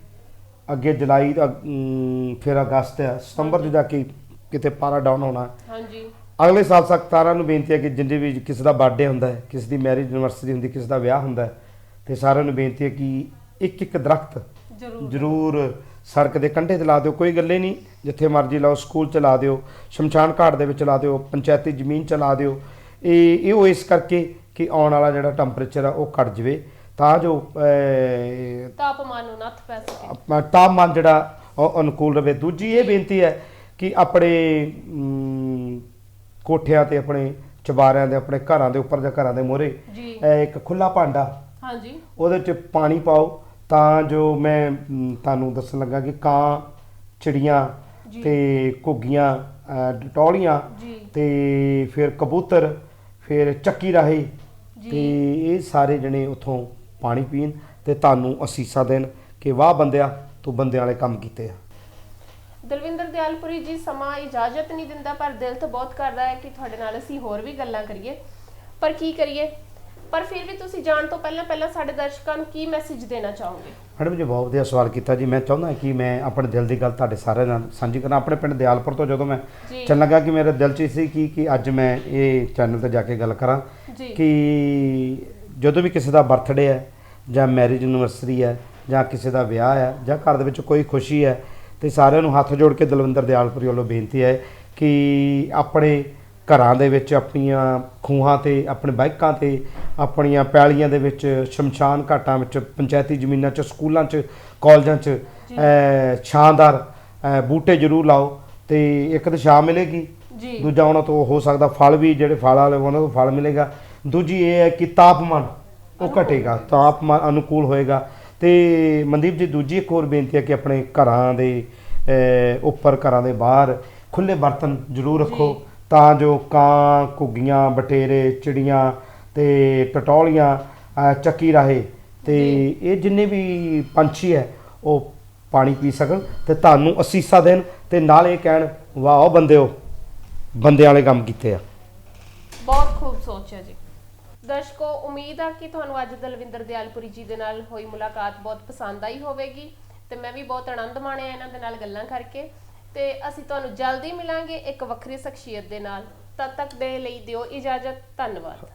ਅੱਗੇ ਜੁਲਾਈ ਦਾ ਅਮ, ਫਿਰ ਅਗਸਤ ਹੈ। ਸਤੰਬਰ 'ਚ ਜਾ ਕੇ ਕਿਤੇ ਪਾਰਾ ਡਾਊਨ ਹੋਣਾ। ਹਾਂਜੀ। ਅਗਲੇ ਸਾਲ ਸਖਤਾਰਾਂ ਨੂੰ ਬੇਨਤੀ ਹੈ ਕਿ ਜਿੰਦੇ ਵੀ ਕਿਸੇ ਦਾ ਬਰਥਡੇ ਹੁੰਦਾ ਹੈ ਕਿਸੇ ਦੀ ਮੈਰਿਜ ਐਨਵਰਸਰੀ ਹੁੰਦੀ ਕਿਸੇ ਦਾ ਵਿਆਹ ਹੁੰਦਾ ਹੈ ਤੇ ਸਾਰਿਆਂ ਨੂੰ ਬੇਨਤੀ ਹੈ ਕਿ ਇੱਕ ਇੱਕ ਦਰਖਤ ਜ਼ਰੂਰ। ਸੜਕ ਦੇ ਕੰਢੇ ਤੇ ਲਾ ਦਿਓ ਕੋਈ ਗੱਲੇ ਨਹੀਂ ਜਿੱਥੇ ਮਰਜ਼ੀ ਲਾਓ ਸਕੂਲ ਚ ਲਾ ਦਿਓ ਸ਼ਮਸ਼ਾਨ ਘਾਟ ਦੇ ਵਿੱਚ ਲਾ ਦਿਓ ਪੰਚਾਇਤੀ ਜ਼ਮੀਨ ਚ ਲਾ ਦਿਓ ਇਹ ਇਹ ਉਹ ਇਸ ਕਰਕੇ ਕਿ ਆਉਣ ਵਾਲਾ ਜਿਹੜਾ ਟੈਂਪਰੇਚਰ ਆ ਉਹ ਘਟ ਜਵੇ ਤਾਂ ਜੋ ਤਾਪਮਾਨ ਨੂੰ ਨੱਥ ਪੈ ਸਕੇ। ਤਾਪਮਾਨ ਜਿਹੜਾ ਉਹ ਅਨੁਕੂਲ ਰਵੇ। ਦੂਜੀ ਇਹ ਬੇਨਤੀ ਹੈ ਕਿ ਆਪਣੇ ਕੋਠਿਆਂ ਤੇ ਆਪਣੇ ਚਬਾਰਿਆਂ ਦੇ ਆਪਣੇ ਘਰਾਂ ਦੇ ਉੱਪਰ ਜਾਂ ਘਰਾਂ ਦੇ ਮੋਹਰੇ ਜੀ। ਇੱਕ ਖੁੱਲਾ ਭਾਂਡਾ। ਹਾਂਜੀ। ਉਹਦੇ ਚ ਪਾਣੀ ਪਾਓ ਤਾਂ ਜੋ ਮੈਂ ਮ, ਤੁਹਾਨੂੰ ਦੱਸਣ ਲੱਗਾ ਕਿ ਕਾਂ ਚਿੜੀਆਂ ਜੀ। ਤੇ ਘੁੱਗੀਆਂ ਅ, ਡਟੌਲੀਆਂ ਜੀ। ਤੇ ਫਿਰ ਕਬੂਤਰ ਫਿਰ ਚੱਕੀ ਰਾਹੀ ਜੀ। ਤੇ ਇਹ ਸਾਰੇ ਜਣੇ ਉਥੋਂ ਪਾਣੀ ਪੀਣ ਤੇ ਤੁਹਾਨੂੰ ਅਸੀਸਾਂ ਦੇਣ ਕਿ ਵਾਹ ਬੰਦਿਆ ਤੂੰ ਬੰਦਿਆਂ ਵਾਲੇ ਕੰਮ ਕੀਤੇ ਆ। ਦਲਵਿੰਦਰ ਦਿਆਲਪੁਰੀ ਜੀ ਸਮਾਂ ਇਜਾਜ਼ਤ ਨਹੀਂ ਦਿੰਦਾ ਪਰ ਦਿਲ ਤਾਂ ਬਹੁਤ ਕਰਦਾ ਹੈ ਕਿ ਤੁਹਾਡੇ ਨਾਲ ਅਸੀਂ ਹੋਰ ਵੀ ਗੱਲਾਂ ਕਰੀਏ। ਪਰ ਕੀ ਕਰੀਏ? ਪਰ ਫਿਰ ਵੀ ਤੁਸੀਂ ਜਾਣ ਤੋਂ ਪਹਿਲਾਂ ਪਹਿਲਾਂ ਸਾਡੇ ਦਰਸ਼ਕਾਂ ਨੂੰ ਕੀ ਮੈਸੇਜ ਦੇਣਾ ਚਾਹੋਗੇ? ਮੈਡਮ ਜੀ ਬਹੁਤ ਵਧੀਆ ਸਵਾਲ ਕੀਤਾ ਜੀ। ਮੈਂ ਚਾਹੁੰਦਾ ਕਿ ਮੈਂ ਆਪਣੇ ਦਿਲ ਦੀ ਗੱਲ ਤੁਹਾਡੇ ਸਾਰਿਆਂ ਨਾਲ ਸਾਂਝੀ ਕਰਾਂ। ਆਪਣੇ ਪਿੰਡ ਦਿਆਲਪੁਰ ਤੋਂ ਜਦੋਂ ਮੈਂ ਜੀ। ਚੱਲਣ ਲੱਗਾ ਕਿ ਮੇਰੇ ਦਿਲ 'ਚ ਸੀ ਕਿ ਕਿ ਅੱਜ ਮੈਂ ਇਹ ਚੈਨਲ ਤੇ ਜਾ ਕੇ ਗੱਲ ਕਰਾਂ ਕਿ ਜਦੋਂ ਵੀ ਕਿਸੇ ਦਾ ਬਰਥਡੇ ਹੈ ਜਾਂ ਮੈਰਿਜ ਐਨਵਰਸਰੀ ਹੈ ਜਾਂ ਕਿਸੇ ਦਾ ਵਿਆਹ ਹੈ ਜਾਂ ਘਰ ਦੇ ਵਿੱਚ ਕੋਈ ਖੁਸ਼ੀ ਹੈ ਤੇ ਸਾਰਿਆਂ ਨੂੰ ਹੱਥ ਜੋੜ ਕੇ ਦਲਵਿੰਦਰ ਦਿਆਲਪੁਰੀ ਵੱਲੋਂ ਬੇਨਤੀ ਹੈ ਕਿ ਆਪਣੇ ਘਰਾਂ ਦੇ ਵਿੱਚ ਆਪਣੀਆਂ ਖੂਹਾਂ ਤੇ ਆਪਣੇ ਬਾਈਕਾਂ ਤੇ ਆਪਣੀਆਂ ਪੈਲੀਆਂ ਦੇ ਵਿੱਚ ਸ਼ਮਸ਼ਾਨ ਘਾਟਾਂ ਵਿੱਚ ਪੰਚਾਇਤੀ ਜ਼ਮੀਨਾਂ 'ਚ ਸਕੂਲਾਂ 'ਚ ਕਾਲਜਾਂ 'ਚ ਸ਼ਾਨਦਾਰ ਬੂਟੇ ਜ਼ਰੂਰ ਲਾਓ ਤੇ ਇੱਕ ਤਾਂ ਛਾਂ ਮਿਲੇਗੀ ਜੀ। ਦੂਜਾ ਉਹਨਾਂ ਤੋਂ ਹੋ ਸਕਦਾ ਫਲ ਵੀ ਜਿਹੜੇ ਫਲ ਵਾਲੇ ਉਹਨਾਂ ਤੋਂ ਫਲ ਮਿਲੇਗਾ। ਦੂਜੀ ਇਹ ਹੈ ਕਿ ਤਾਪਮਾਨ ਉਹ ਘਟੇਗਾ ਤਾਪਮਾਨ ਅਨੁਕੂਲ ਹੋਏਗਾ। ਤੇ ਮਨਦੀਪ ਜੀ ਦੂਜੀ ਇੱਕ ਹੋਰ ਬੇਨਤੀ ਹੈ ਕਿ ਆਪਣੇ ਘਰਾਂ ਦੇ ਉੱਪਰ ਘਰਾਂ ਦੇ ਬਾਹਰ ਖੁੱਲੇ ਬਰਤਨ ਜ਼ਰੂਰ ਰੱਖੋ। ਤਾਂ ਜੋ ਕਾਂ ਘੁੱਗੀਆਂ ਬਟੇਰੇ ਚਿੜੀਆਂ ਤੇ ਟਟੌਲੀਆਂ ਚੱਕੀ ਰਾਹੇ ਤੇ ਇਹ ਜਿੰਨੇ ਵੀ ਪੰਛੀ ਹੈ ਉਹ ਪਾਣੀ ਪੀ ਸਕਣ ਤੇ ਤੁਹਾਨੂੰ ਅਸੀਸਾਂ ਦੇਣ ਤੇ ਨਾਲ ਇਹ ਕਹਿਣ ਵਾਹ ਬੰਦਿਓ ਬੰਦੇ ਵਾਲੇ ਕੰਮ ਕੀਤੇ ਆ। ਬਹੁਤ ਖੂਬ ਸੋਚਿਆ ਜੀ। ਦਰਸ਼ਕੋ, ਉਮੀਦ ਆ ਕਿ ਤੁਹਾਨੂੰ ਅੱਜ ਦਲਵਿੰਦਰ ਦਿਆਲਪੁਰੀ ਜੀ ਦੇ ਨਾਲ ਹੋਈ ਮੁਲਾਕਾਤ ਬਹੁਤ ਪਸੰਦ ਆਈ ਹੋਵੇਗੀ ਤੇ ਮੈਂ ਵੀ ਬਹੁਤ ਆਨੰਦ ਮਾਣਿਆ ਇਹਨਾਂ ਦੇ ਨਾਲ ਗੱਲਾਂ ਕਰਕੇ। ਤੇ ਅਸੀਂ ਤੁਹਾਨੂੰ ਜਲਦੀ ਮਿਲਾਂਗੇ ਇੱਕ ਵੱਖਰੀ ਸ਼ਖਸੀਅਤ ਦੇ ਨਾਲ। ਤਦ ਤੱਕ ਦੇ ਲਈ ਦਿਓ ਇਜਾਜ਼ਤ। ਧੰਨਵਾਦ।